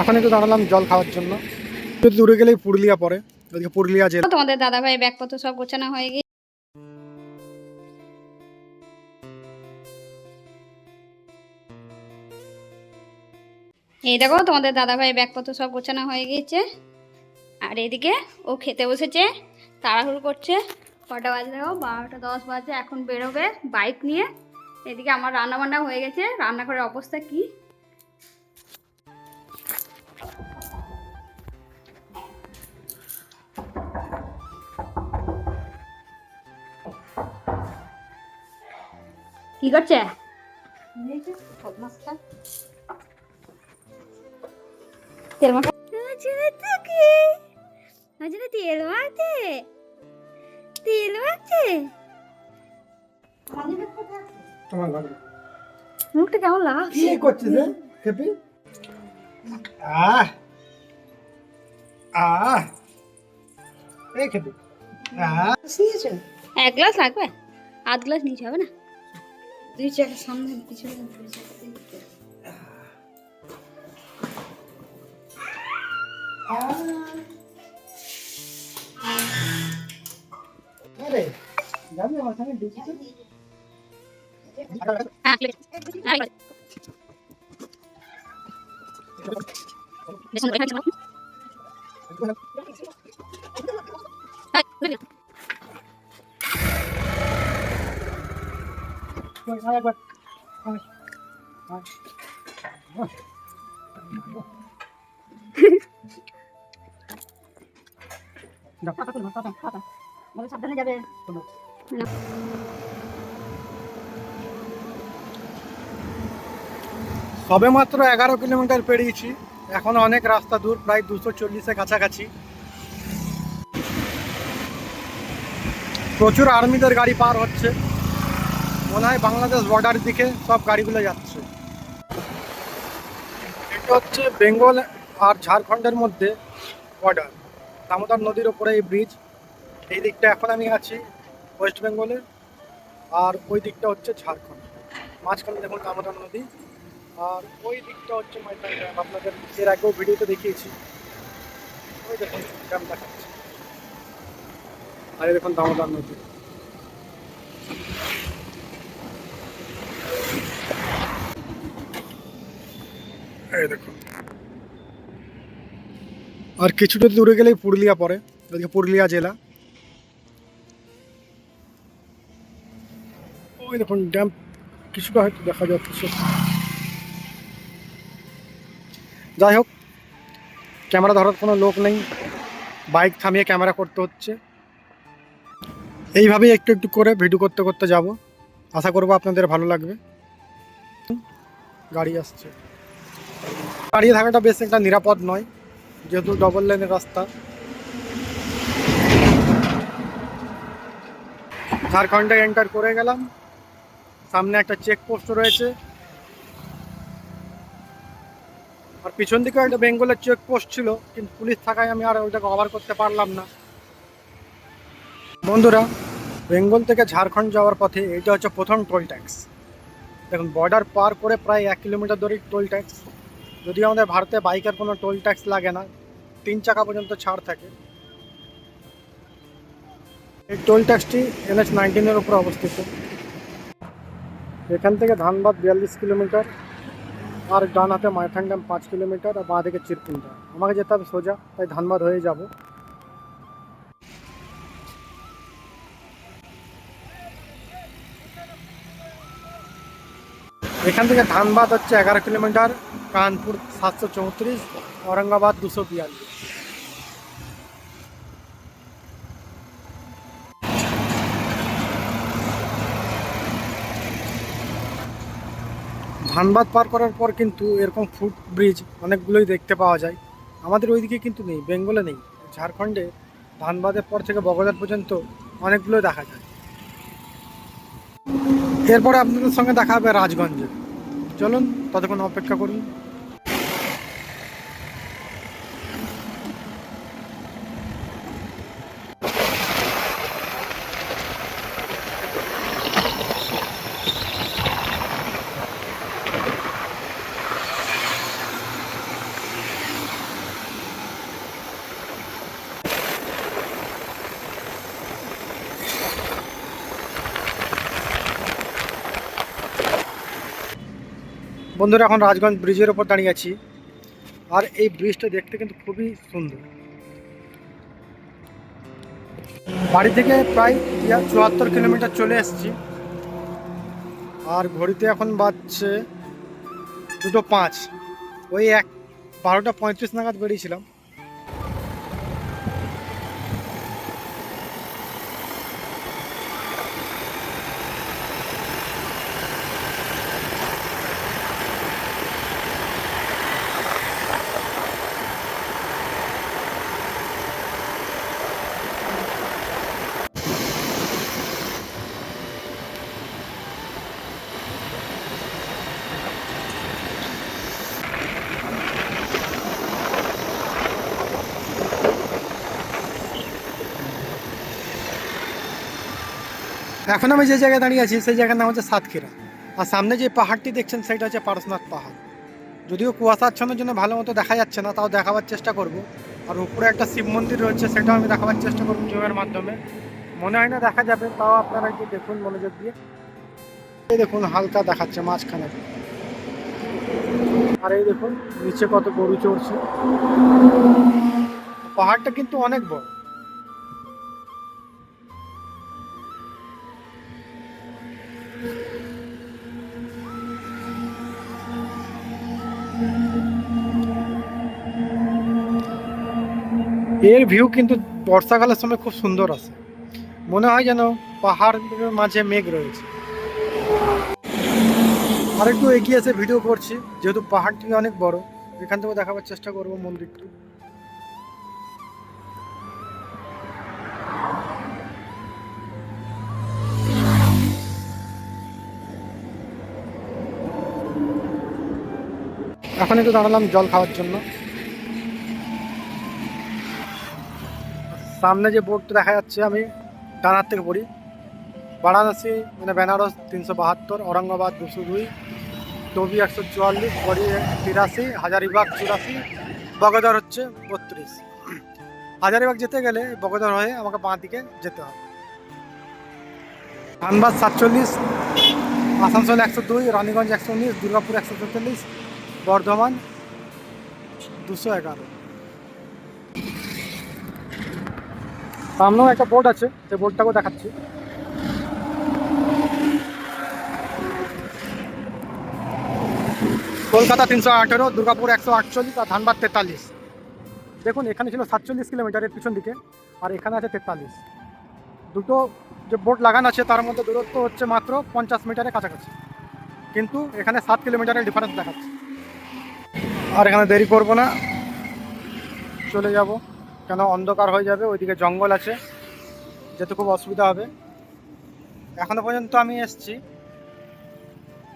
এখন একটু দাঁড়ালাম জল খাওয়ার জন্য। একটু দূরে গেলেই পুরুলিয়া পড়ে, ওদিকে পুরুলিয়া জেলা। তোমাদের দাদা ভাই ব্যাগপত্র সব গোছানো হয়ে গেছে এই দেখো, তোমাদের দাদা ভাই ব্যাগপত্র সব গোছানো হয়ে গিয়েছে। আর এদিকে ও খেতে বসেছে, তাড়াহুড়ো করছে। কটা বাজে দেখো বারোটা দশ বাজে, এখন বেরোবে বাইক নিয়ে। এদিকে আমার রান্না বান্না হয়ে গেছে। রান্নাঘরের অবস্থা কি? কি করছে? তেল মাখা তেল মাখতে তেল মাখতে মুখটা কেমন লাগছে? কি করছিস রে খেপি? আহ! আহ! এই খেপি। আহ! এক গ্লাস লাগবে? আধ গ্লাস নিচে হবে না? দুই চাকা সামনে পিছনে দুই চাকা দিকে। আরে যাবি আমার সঙ্গে ডিউটিতে হ্যাঁ হ্যাঁ বেসন করে খাচ্ছি কই আরেকবার সবে মাত্র এগারো কিলোমিটার পেরিয়েছি। এখন অনেক রাস্তা দূর, প্রায় দুশো চল্লিশের কাছাকাছি। প্রচুর আর্মিদের গাড়ি পার হচ্ছে। মনে হয় বাংলাদেশ বর্ডার দিকে সব গাড়িগুলো যাচ্ছে। এটা হচ্ছে বেঙ্গল আর ঝাড়খণ্ডের মধ্যে বর্ডার দামোদর নদীর ওপরে এই ব্রিজ এই দিকটা এখন আমি আছি ওয়েস্ট বেঙ্গলে আর ওই দিকটা হচ্ছে ঝাড়খণ্ড। মাঝখানে দেখুন দামোদর নদী। আর ওই দিকটা হচ্ছে মাইথান ড্যাম আপনাদের এর আগেও ভিডিওতে দেখিয়েছি। ওই দেখুন ড্যাম দেখাচ্ছে। আর দেখুন দামোদর নদী। এই দেখুন। আর কিছুটা দূরে গেলেই পুরুলিয়া পড়ে, ওদিকে পুরুলিয়া জেলা। ওই দেখুন, ড্যাম কিছুটা হয়তো দেখা যাচ্ছে। যাই হোক, ক্যামেরা ধরার কোনো লোক নেই। বাইক থামিয়ে ক্যামেরা করতে হচ্ছে। এইভাবেই একটু একটু করে ভিডিও করতে করতে যাব। আশা করব আপনাদের ভালো লাগবে। গাড়ি আসছে। দাঁড়িয়ে থাকাটা বেশ একটা নিরাপদ নয়, যেহেতু ডবল লাইনের রাস্তা। ঝাড়খণ্ডে এন্টার করে গেলাম। সামনে একটা চেকপোস্ট রয়েছে। আর পিছন দিকে একটা বেঙ্গলের চেকপোস্ট ছিল, কিন্তু পুলিশ থাকায় আমি আর ওইটাকে কভার করতে পারলাম না। বন্ধুরা, বেঙ্গল থেকে ঝাড়খণ্ড যাওয়ার পথে এটা হচ্ছে প্রথম টোল ট্যাক্স দেখুন বর্ডার পার করে প্রায় এক কিলোমিটার ধরেই টোল ট্যাক্স যদিও আমাদের ভারতে বাইকের কোনো টোল ট্যাক্স লাগে না, তিন চাকা পর্যন্ত ছাড় থাকে। এই টোল ট্যাক্সটি এনএচ নাইনটিনের উপর অবস্থিত। এখান থেকে ধানবাদ বিয়াল্লিশ কিলোমিটার আর ডান হাতে মাইথান ড্যাম পাঁচ কিলোমিটার আর বাঁ দিকে চিরকুন্ডা আমাকে যেতে হবে সোজা, তাই ধানবাদ হয়ে যাব। এখান থেকে ধানবাদ হচ্ছে এগারো কিলোমিটার। কানপুর সাতশো চৌত্রিশ, ঔরঙ্গাবাদ দুশো বিয়াল্লিশ। ধানবাদ পার করার পর কিন্তু এরকম ফুট ব্রিজ অনেকগুলোই দেখতে পাওয়া যায়। আমাদের ওইদিকে কিন্তু নেই, বেঙ্গলে নেই। ঝাড়খণ্ডে ধানবাদের পর থেকে বগদার পর্যন্ত অনেকগুলো দেখা যায়। এরপরে আপনাদের সঙ্গে দেখা হবে রাজগঞ্জে। চলুন ততক্ষণ অপেক্ষা করুন। বন্ধুরা, এখন রাজগঞ্জ ব্রিজের ওপর দাঁড়িয়ে আছি। আর এই ব্রিজটা দেখতে কিন্তু খুবই সুন্দর। বাড়ি থেকে প্রায় চুয়াত্তর কিলোমিটার চলে এসেছি। আর ঘড়িতে এখন বাজছে দুটো পাঁচ। ওই এক বারোটা পঁয়ত্রিশ নাগাদ বেরিয়েছিলাম। এখন আমি যে জায়গায় দাঁড়িয়ে আছি, সেই জায়গার নাম হচ্ছে সাতক্ষীরা। আর সামনে যে পাহাড়টি দেখছেন, সেটা হচ্ছে পারশনাথ পাহাড়। যদিও কুয়াশাচ্ছন্নের জন্য ভালো মতো দেখা যাচ্ছে না, তাও দেখাবার চেষ্টা করব। আর উপরে একটা শিব মন্দির রয়েছে, সেটাও আমি দেখাবার চেষ্টা করব জুমের মাধ্যমে। মনে হয় না দেখা যাবে, তাও আপনারা একটু দেখুন মনোযোগ দিয়ে। দেখুন, হালকা দেখাচ্ছে মাঝখানে। আর এই দেখুন, নিচে কত গরু চড়ছে। পাহাড়টা কিন্তু অনেক বড়। এর ভিউ কিন্তু বর্ষাকালের সময় খুব সুন্দর আসে মনে হয় যেন পাহাড়ের মাঝে মেঘ রয়েছে। আর একটু এগিয়ে এসে ভিডিও করছি, যেহেতু পাহাড়টি অনেক বড়, এখান থেকে দেখাবার চেষ্টা করব মন্দিরটি। এখন একটু দাঁড়ালাম জল খাওয়ার জন্য। সামনে যে বোর্ডটা দেখা যাচ্ছে, আমি ডানার থেকে পড়ি। বারাণসী মানে বেনারস তিনশো বাহাত্তর, ঔরঙ্গাবাদ দুশো দুই টবি একশো চুয়াল্লিশ বড়ি তিরাশি, হাজারিবাগ চুরাশি বগদর হচ্ছে বত্রিশ। হাজারিবাগ যেতে গেলে বগদর হয়ে আমাকে বাঁ দিকে যেতে হবে। ধানবাদ সাতচল্লিশ, আসানসোল একশো দুই, রানীগঞ্জ একশো উনিশ, দুর্গাপুর একশো তেতাল্লিশ, বর্ধমান দুশো এগারো। সামনেও একটা বোর্ড আছে, সেই বোর্ডটাকেও দেখাচ্ছি। কলকাতা তিনশো আঠেরো, দুর্গাপুর একশো আটচল্লিশ আর ধানবাদ তেতাল্লিশ। দেখুন, এখানে ছিল সাতচল্লিশ কিলোমিটারের পিছন দিকে, আর এখানে আছে তেতাল্লিশ। দুটো যে বোর্ড লাগানো আছে, তার মধ্যে দূরত্ব হচ্ছে মাত্র পঞ্চাশ মিটারের কাছাকাছি। কিন্তু এখানে সাত কিলোমিটারের ডিফারেন্স দেখাচ্ছে। আর এখানে দেরি করব না। চলে যাব। কেন অন্ধকার হয়ে যাবে? ওইদিকে জঙ্গল আছে। যেতে খুব অসুবিধা হবে। এখনও পর্যন্ত আমি এসছি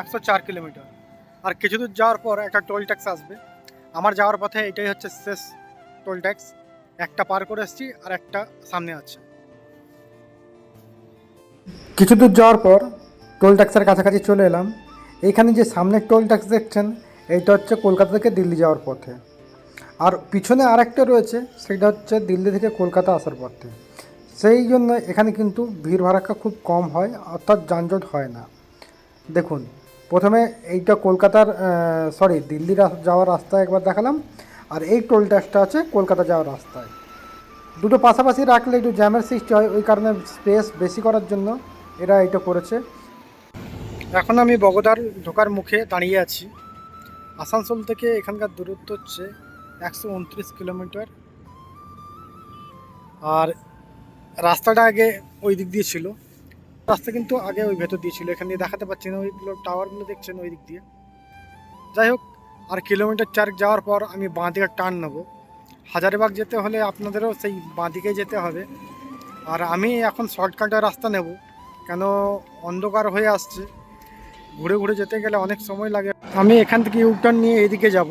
একশো চার কিলোমিটার। আর কিছু দূর যাওয়ার পর একটা টোল ট্যাক্স আসবে। আমার যাওয়ার পথে এটাই হচ্ছে শেষ টোল ট্যাক্স। একটা পার করে এসছি আর একটা সামনে আছে। কিছু দূর যাওয়ার পর টোল ট্যাক্সের কাছাকাছি চলে এলাম। এইখানে যে সামনের টোল ট্যাক্স দেখছেন, এইটা হচ্ছে কলকাতা থেকে দিল্লি যাওয়ার পথে। আর পিছনে আরেকটা রয়েছে, সেটা হচ্ছে দিল্লি থেকে কলকাতা আসার পথে। সেই জন্য এখানে কিন্তু ভিড় ভাড়াক্কা খুব কম হয়, অর্থাৎ যানজট হয় না। দেখুন, প্রথমে এইটা কলকাতার সরি দিল্লি যাওয়ার রাস্তা একবার দেখালাম, আর এই টোল ট্যাক্সটা আছে কলকাতা যাওয়ার রাস্তায়। দুটো পাশাপাশি রাখলে একটু জ্যামের সৃষ্টি হয়, ওই কারণে স্পেস বেশি করার জন্য এরা এটা করেছে। এখন আমি বগদার ঢোকার মুখে দাঁড়িয়ে আছি। আসানসোল থেকে এখানকার দূরত্ব হচ্ছে একশো উনত্রিশ কিলোমিটার। আর রাস্তাটা আগে ওই দিক দিয়ে ছিল। রাস্তা কিন্তু আগে ওই ভেতর দিয়ে ছিল। এখান দিয়ে দেখাতে পাচ্ছি না। ওইগুলো টাওয়ারগুলো দেখছেন ওই দিক দিয়ে। যাই হোক, আর কিলোমিটার চার যাওয়ার পর আমি বাঁ দিকে টার্ন নেব। হাজারিবাগ যেতে হলে আপনাদেরও সেই বাঁ দিকেই যেতে হবে। আর আমি এখন শর্টকাটের রাস্তা নেব। কেন অন্ধকার হয়ে আসছে। ঘুরে ঘুরে যেতে গেলে অনেক সময় লাগে। আমি এখান থেকে ইউটার্ন নিয়ে এদিকে যাব।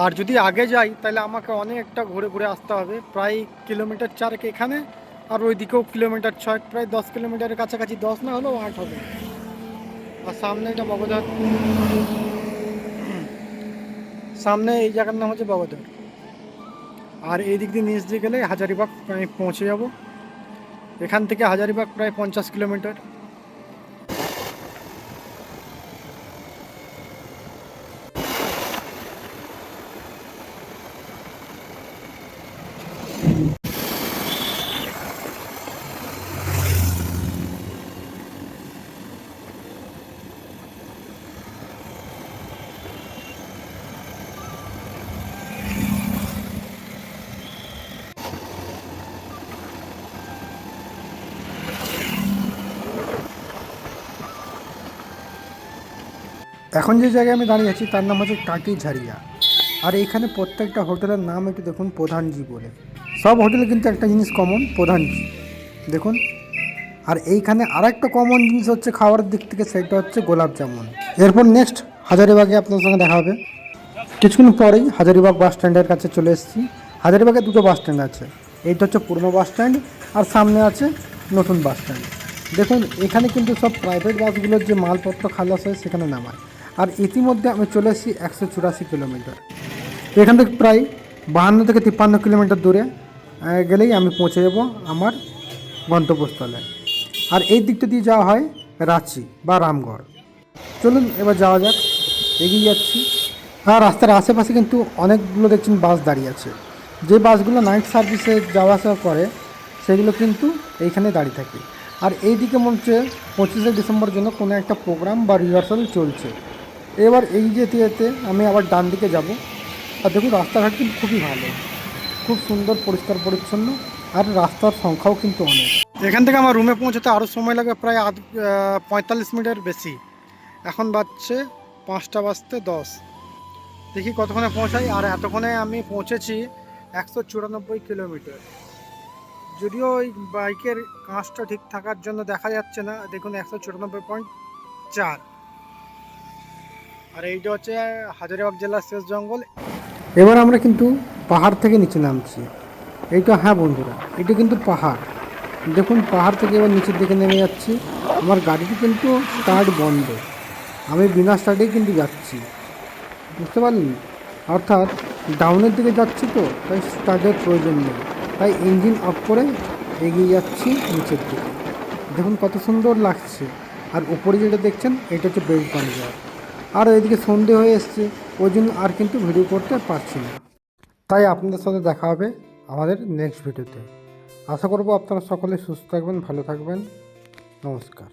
আর যদি আগে যাই, তাহলে আমাকে অনেকটা ঘুরে ঘুরে আসতে হবে। প্রায় কিলোমিটার চারেক এখানে, আর ওইদিকেও কিলোমিটার ছয় প্রায় দশ কিলোমিটারের কাছাকাছি, দশ না হলেও আট হবে। আর সামনে এটা বগদার। সামনে এই জায়গার নাম হচ্ছে বগদার। আর এই দিক দিয়ে নিচ দিয়ে গেলে হাজারিবাগ আমি পৌঁছে যাব। এখান থেকে হাজারিবাগ প্রায় পঞ্চাশ কিলোমিটার। এখন যে জায়গায় আমি দাঁড়িয়ে আছি, তার নাম হচ্ছে টাটি ঝাড়িয়া। আর এইখানে প্রত্যেকটা হোটেলের নাম একটু দেখুন, প্রধানজি বলে। সব হোটেলে কিন্তু একটা জিনিস কমন প্রধানজি। দেখুন, আর এইখানে আরেকটা কমন জিনিস হচ্ছে খাওয়ার দিক থেকে, সেটা হচ্ছে গোলাপ জামুন। এরপর নেক্সট হাজারিবাগে আপনার সঙ্গে দেখা হবে। কিছুক্ষণ পরেই হাজারিবাগ বাস স্ট্যান্ডের কাছে চলে এসেছি। হাজারিবাগে দুটো বাস স্ট্যান্ড আছে। এইটা হচ্ছে পুরনো বাস স্ট্যান্ড আর সামনে আছে নতুন বাস স্ট্যান্ড দেখুন, এখানে কিন্তু সব প্রাইভেট বাসগুলোর যে মালপত্র খালাস হয়, সেখানে নামায়। আর ইতিমধ্যে আমি চলে এসেছি একশো চুরাশি কিলোমিটার। এখান থেকে প্রায় বাহান্ন থেকে তিপ্পান্ন কিলোমিটার দূরে গেলেই আমি পৌঁছে যাব আমার গন্তব্যস্থলে। আর এই দিকটা দিয়ে যাওয়া হয় রাঁচি বা রামগড়। চলুন এবার যাওয়া যাক, এগিয়ে যাচ্ছি। আর রাস্তার আশেপাশে কিন্তু অনেকগুলো দেখছেন বাস দাঁড়িয়ে আছে। যে বাসগুলো নাইট সার্ভিসে যাওয়া আসা করে, সেগুলো কিন্তু এইখানে দাঁড়িয়ে থাকে। আর এই দিকে মনে হচ্ছে পঁচিশে ডিসেম্বর জন্য কোনো একটা প্রোগ্রাম বা রিহার্সাল চলছে। এবার এই যেতে যেতে আমি আবার ডান দিকে যাব। আর দেখুন, রাস্তাঘাট কিন্তু খুবই ভালো। খুব সুন্দর, পরিষ্কার, পরিচ্ছন্ন। আর রাস্তার সংখ্যাও কিন্তু অনেক। এখান থেকে আমার রুমে পৌঁছাতে আরও সময় লাগে প্রায় আধ পঁয়তাল্লিশ মিনিটের বেশি। এখন বাজছে পাঁচটা বাজতে দশ। দেখি কতক্ষণে পৌঁছাই। আর এতক্ষণে আমি পৌঁছেছি একশো চুরানব্বই কিলোমিটার। যদিও ওই বাইকের কাঁচটা ঠিক থাকার জন্য দেখা যাচ্ছে না। দেখুন, একশো চুরানব্বই পয়েন্ট চার। আর এইটা হচ্ছে হাজারিবাগ জেলার শেষ জঙ্গল। এবার আমরা কিন্তু পাহাড় থেকে নিচে নামছি। এইটা হ্যাঁ বন্ধুরা, এটা কিন্তু পাহাড়। দেখুন, পাহাড় থেকে এবার নিচের দিকে নেমে যাচ্ছি। আমার গাড়িটি কিন্তু স্টার্ট বন্ধ। আমি বিনা স্টার্টেই কিন্তু যাচ্ছি। বুঝতে পারলেন? অর্থাৎ ডাউনের দিকে যাচ্ছি তো, তাই স্টার্টের প্রয়োজন নেই। তাই ইঞ্জিন অফ করে এগিয়ে যাচ্ছি নিচের দিকে। দেখুন কত সুন্দর লাগছে। আর উপরে যেটা দেখছেন, এটা হচ্ছে বেল্ট পাঞ্জাব আর এদিকে সন্ধে হয়ে এসছে, ওই জন্য আর কিন্তু ভিডিও করতে পারছি না। তাই আপনাদের সাথে দেখা হবে আমাদের নেক্সট ভিডিওতে আশা করব আপনারা সকলে সুস্থ থাকবেন, ভালো থাকবেন। নমস্কার।